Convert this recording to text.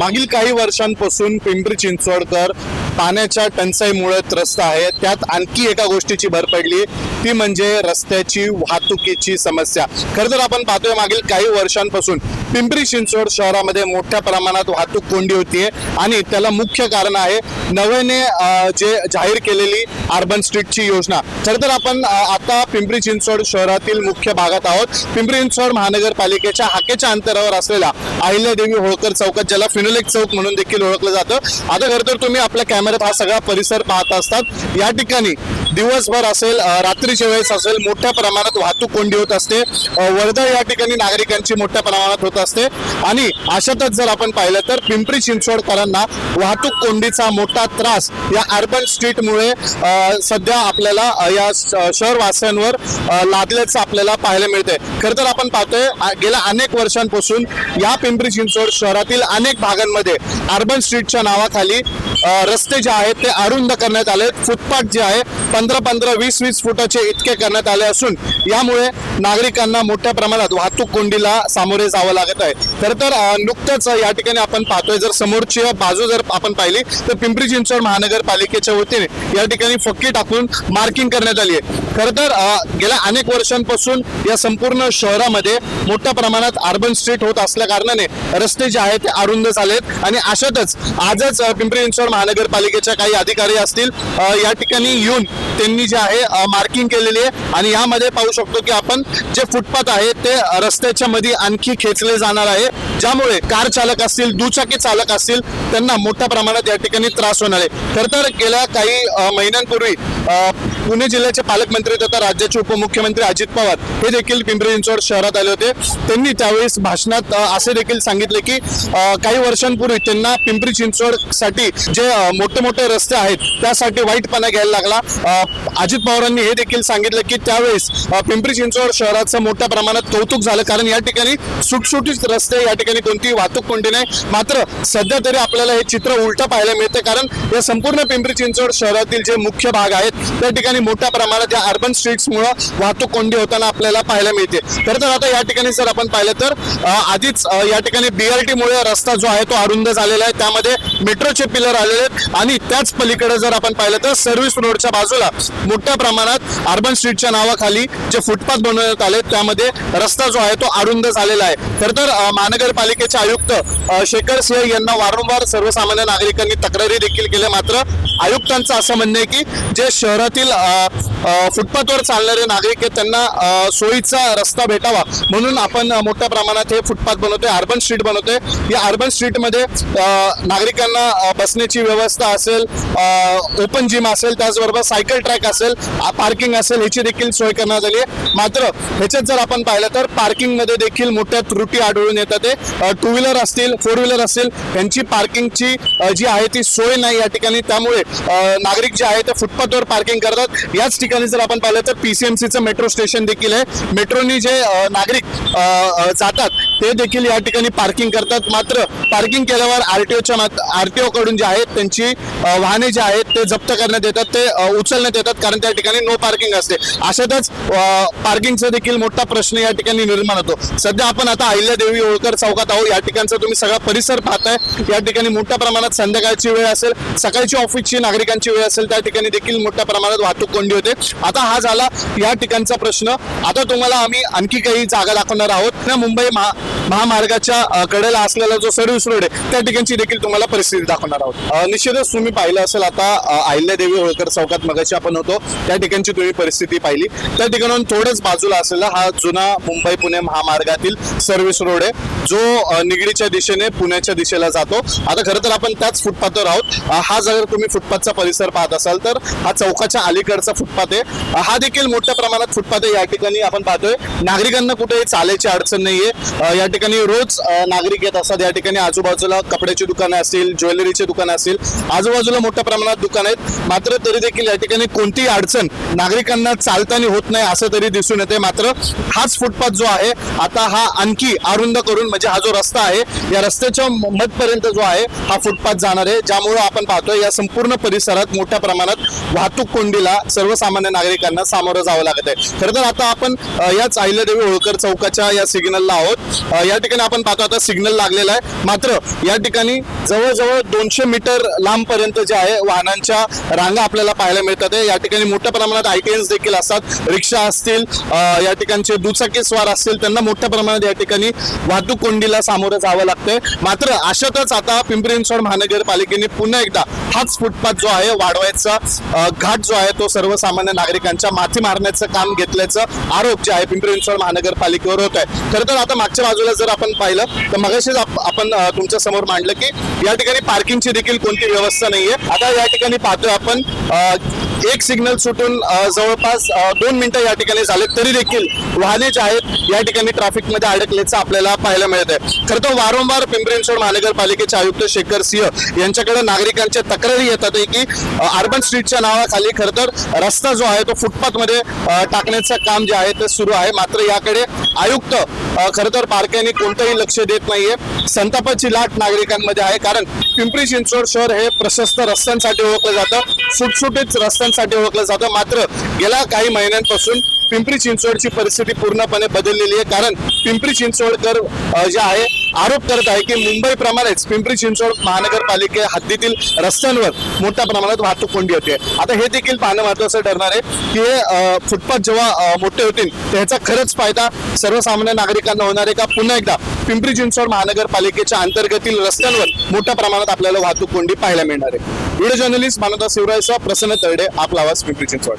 मागील काही वर्षांपासून पिंपरी चिंचवडकर पाण्याच्या टंचाईमुळे त्रस्त आहे. त्यात आणखी एका गोष्टीची भर पडली. ती म्हणजे रस्त्याची वाहतुकीची समस्या. खरं तर आपण पाहतोय मागील काही वर्षांपासून पिंपरी चिंचवड शहरामध्ये मोठ्या प्रमाणात वाहतूक कोंडी होतीये. आणि त्याला मुख्य कारण आहे नव्याने जे जाहीर केलेली अर्बन स्ट्रीटची योजना. खरं तर आपण आता पिंपरी चिंचवड शहरातील मुख्य भागात आहोत. पिंपरी चिंचवड महानगरपालिकेच्या हाकेच्या अंतरावर असलेला अहिल्यादेवी होळकर चौकात ज्याला फिनोलेक चौक म्हणून देखील ओळखलं जातं. आता खरं तर तुम्ही आपल्या कॅमेऱ्यात हा सगळा परिसर पाहत असतात. या ठिकाणी दिवसभर असेल रात्रीच्या वेळेस असेल मोठ्या प्रमाणात वाहतूक कोंडी होत असते. वर्दळ या ठिकाणी नागरिकांची मोठ्या प्रमाणात होत असते. आणि अशातच जर आपण पाहिलं तर पिंपरी चिंचवडकरांना वाहतूक कोंडीचा मोठा त्रास या अर्बन स्ट्रीटमुळे सध्या आपल्याला या शहरवासियांवर लादल्याचं आपल्याला पाहायला मिळते खरं तर आपण पाहतोय गेल्या अनेक वर्षांपासून या पिंपरी चिंचवड शहरातील अनेक भागांमध्ये अर्बन स्ट्रीटच्या नावाखाली रस्ते जे आहेत ते अरुंद करण्यात आले. फुटपाथ जे आहे पंधरा पंधरा वीस वीस फुटाचे इतके करण्यात आले असून यामुळे नागरिकांना मोठ्या प्रमाणात वाहतूक कोंडीला सामोरे जावं लागत आहे. खरं तर नुकतंच या ठिकाणी आपण पाहतोय जर समोरची बाजू जर आपण पाहिली तर पिंपरी चिंचवड महानगरपालिकेच्या वतीने या ठिकाणी फक्की टाकून मार्किंग करण्यात आली आहे. खरं तर गेल्या अनेक वर्षांपासून या संपूर्ण शहरामध्ये मोठ्या प्रमाणात अर्बन स्ट्रीट होत असल्या कारणाने रस्ते जे आहेत ते अरुंद झालेत. आणि अशातच आजच पिंपरी चिंचवड महानगरपालिकेच्या काही अधिकारी असतील या ठिकाणी येऊन त्यांनी जे आहे मार्किंग केलेली आहे. आणि यामध्ये पाहू शकतो की आपण जे फुटपाथ आहे ते रस्त्याच्या मध्ये आणखी खेचले जाणार आहे. ज्यामुळे कार चालक असतील दुचाकी चालक असतील त्यांना मोठ्या प्रमाणात या ठिकाणी त्रास होणार आहे. खर तर गेल्या काही महिन्यांपूर्वी पुणे जिल्ह्याचे पालकमंत्री तथा राज्याचे उपमुख्यमंत्री अजित पवार हे देखील पिंपरी चिंचवड शहरात आले होते. त्यांनी त्यावेळेस भाषणात असे देखील सांगितले की काही वर्षांपूर्वी त्यांना पिंपरी चिंचवडसाठी जे मोठे मोठे रस्ते आहेत त्यासाठी वाईटपणा घ्यायला लागला. अजित पवारांनी हे देखील सांगितलं की त्यावेळेस पिंपरी चिंचवड शहराचं मोठ्या प्रमाणात कौतुक झालं. कारण या ठिकाणी सुटसुटीत रस्ते या ठिकाणी कोणतीही वाहतूक कोंडी नाही. मात्र सध्या तरी आपल्याला हे चित्र उलट पाहायला मिळते कारण या संपूर्ण पिंपरी चिंचवड शहरातील जे मुख्य भाग आहेत त्या ठिकाणी मोठ्या प्रमाणात या अर्बन स्ट्रीट्समुळं वाहतूक कोंडी होताना आपल्याला पाहायला मिळते. खरं तर आता या ठिकाणी जर आपण पाहिलं तर आधीच या ठिकाणी बीआरटीमुळे रस्ता जो आहे तो अरुंद झालेला आहे. त्यामध्ये मेट्रोचे पिलर आलेले आहेत. आणि त्याच पलीकडे जर आपण पाहिलं तर सर्व्हिस रोडच्या बाजूला मोठ्या प्रमाणात अर्बन स्ट्रीटच्या नावाखाली जे फुटपाथ बनवण्यात आले त्यामध्ये रस्ता जो आहे तो अरुंद झालेला आहे. तर तर महानगरपालिकेचे आयुक्त शेखर सिंह यांना वारंवार सर्वसामान्य नागरिकांनी तक्रारी देखील केल्या. मात्र आयुक्तांचं असं म्हणणं आहे की जे शहरातील फुटपाथवर चालणारे नागरिक आहेत त्यांना सोयीचा रस्ता भेटावा. म्हणून आपण मोठ्या प्रमाणात हे फुटपाथ बनवतोय अर्बन स्ट्रीट बनवतोय. या अर्बन स्ट्रीटमध्ये नागरिकांना बसण्याची व्यवस्था असेल ओपन जिम असेल त्याचबरोबर सायकल ट्रॅक असेल पार्किंग असेल ह्याची देखील सोय करण्यात आली आहे. मात्र ह्याच्यात जर आपण पाहिलं तर पार्किंगमध्ये देखील मोठ्या त्रुटी आढळून येतात टू व्हीलर असतील फोर व्हीलर असतील यांची पार्किंगची जी आहे ती सोय नाही या ठिकाणी. त्यामुळे नागरिक जे आहे ते फुटपाथवर पार्किंग करतात. याच ठिकाणी जर आपण पाहिलं तर पीसीएमसीचं मेट्रो स्टेशन देखील आहे. मेट्रोनी जे नागरिक जातात ते देखील या ठिकाणी पार्किंग करतात. मात्र पार्किंग केल्यावर आरटीओच्या आरटीओ कडून जे आहेत त्यांची वाहने जे आहेत ते जप्त करण्यात येतात. ते उचलण्यात येतात कारण त्या ठिकाणी नो पार्किंग असते. अशातच पार्किंगचा देखील मोठा प्रश्न या ठिकाणी निर्माण होतो. सध्या आपण आता अहिल्यादेवी होळकर चौकात आहोत. या ठिकाणचा तुम्ही सगळा परिसर पाहताय. या ठिकाणी मोठ्या प्रमाणात संध्याकाळची वेळ असेल. सकाळची ऑफिसची नागरिकांची वेळ असेल त्या ठिकाणी देखील मोठ्या प्रमाणात वाहतूक कोंडी होते. आता हा झाला या ठिकाणचा प्रश्न. आता तुम्हाला आम्ही आणखी काही जागा दाखवणार आहोत. मुंबई महा महामार्गाच्या कडेला असलेला जो सर्व्हिस रोड आहे त्या ठिकाणची देखील तुम्हाला परिस्थिती दाखवणार आहोत. निश्चितच तुम्ही पाहिलं असेल आता अहिल्यादेवी होळकर चौकात मगाशी आपण होतो त्या ठिकाणची तुम्ही परिस्थिती पाहिली. त्या ठिकाणाहून थोडंच बाजूला असलेला हा जुना मुंबई पुणे महामार्गातील सर्व्हिस रोड आहे. जो निगडीच्या दिशेने पुण्याच्या दिशेला जातो. आता खरं तर आपण त्याच फुटपाथवर आहोत. हा जर तुम्ही फुटपाथचा परिसर पाहत असाल तर हा चौकाच्या अलीकडचा फुटपाथ आहे. हा देखील मोठ्या प्रमाणात फुटपाथ आहे. या ठिकाणी आपण पाहतोय नागरिकांना कुठेही चालायची अडचण नाहीये. या ठिकाणी रोज नागरिक येत असतात. या ठिकाणी आजूबाजूला कपड्याची दुकानं असतील ज्वेलरीची दुकानं असतील आजूबाजूला मोठ्या प्रमाणात दुकान आहेत. मात्र तरी देखील या ठिकाणी कोणतीही अडचण नागरिकांना चालताना होत नाही असं तरी दिसून येते मात्र हाच फुटपाथ जो आहे आता हा आणखी अरुंद करून म्हणजे हा जो रस्ता आहे या रस्त्याच्या म- मधपर्यंत जो आहे हा फुटपाथ जाणार आहे. ज्यामुळे आपण पाहतोय या संपूर्ण परिसरात मोठ्या प्रमाणात वाहतूक कोंडीला सर्वसामान्य नागरिकांना सामोरं जावं लागत आहे खरं तर आता आपण याच याच देवी होळकर चौकाच्या या सिग्नलला आहोत. या ठिकाणी आपण पाहतो आता सिग्नल लागलेला आहे. मात्र या ठिकाणी जवळजवळ दोनशे मीटर लांब पर्यंत जे आहे वाहनांच्या रांगा आपल्याला पाहायला मिळतात आहे. या ठिकाणी मोठ्या प्रमाणात आयटीएन्स देखील असतात. रिक्षा असतील या ठिकाणचे दुचाकी स्वार असतील त्यांना मोठ्या प्रमाणात या ठिकाणी वाहतूक कोंडीला सामोरं जावं लागतंय. मात्र अशातच आता पिंपरी चिंचवड महानगरपालिकेने पुन्हा एकदा हाच फुटपाथ जो आहे वाढवायचा घाट जो आहे तो सर्वसामान्य नागरिकांच्या माथी मारण्याचं काम घेतल्याचं आरोप जे आहे पिंपरी चिंचवड महानगरपालिकेवर होत आहे खरं तर आता मागच्या बाजूला जर आपण पाहिलं तर मगाशीच आप- आपण तुमच्यासमोर मांडलं की या ठिकाणी पार्किंगची देखील कोणती व्यवस्था नाहीये. आता या ठिकाणी पाहतोय आपण एक सिग्नल सुटून जवळपास दोन मिनिटं या ठिकाणी झाले तरी देखील वाहने जे आहेत या ठिकाणी ट्रॅफिकमध्ये अडकल्याचं आपल्याला पाहायला मिळत आहे खरं तर वारंवार पिंपरी चिंचवड महानगरपालिकेचे आयुक्त शेखर सिंह यांच्याकडे नागरिकांच्या तक्रारी येतात आहे की अर्बन स्ट्रीटच्या नावाखाली खरं तर रस्ता जो आहे तो फुटपाथमध्ये टाकण्याचं काम जे आहे ते सुरू आहे. मात्र याकडे आयुक्त खरं तर बारकाईने कोणतंही लक्ष देत नाहीये. संतापाची लाट नागरिकांमध्ये आहे. कारण पिंपरी चिंचवड शहर हे प्रशस्त रस्त्यांसाठी ओळखलं जातं. सुटसुटीत रस्त्यांसाठी ओळखलं जातं. मात्र गेल्या काही महिन्यांपासून पिंपरी चिंचवडची परिस्थिती पूर्णपणे बदललेली आहे. कारण पिंपरी चिंचवडकर जे आहे आरोप करत आहे की मुंबईप्रमाणेच पिंपरी चिंचवड महानगरपालिके हद्दीतील रस्त्यांवर मोठ्या प्रमाणात वाहतूक कोंडी होते. आता हे देखील पाहणं महत्वाचं ठरणार आहे की हे फुटपाथ जेव्हा मोठे होतील त्याचा खरंच फायदा सर्वसामान्य नागरिकांना होणार आहे का? पुन्हा एकदा पिंपरी चिंचवड महानगरपालिकेच्या अंतर्गतील रस्त्यांवर मोठ्या प्रमाणात आपल्याला वाहतूक कोंडी पाहायला मिळणार आहे. व्हिडिओ जर्नलिस्ट मानवता शिवरायचा प्रसन्न तरडे आपला आवाज पिंपरी चिंचवड.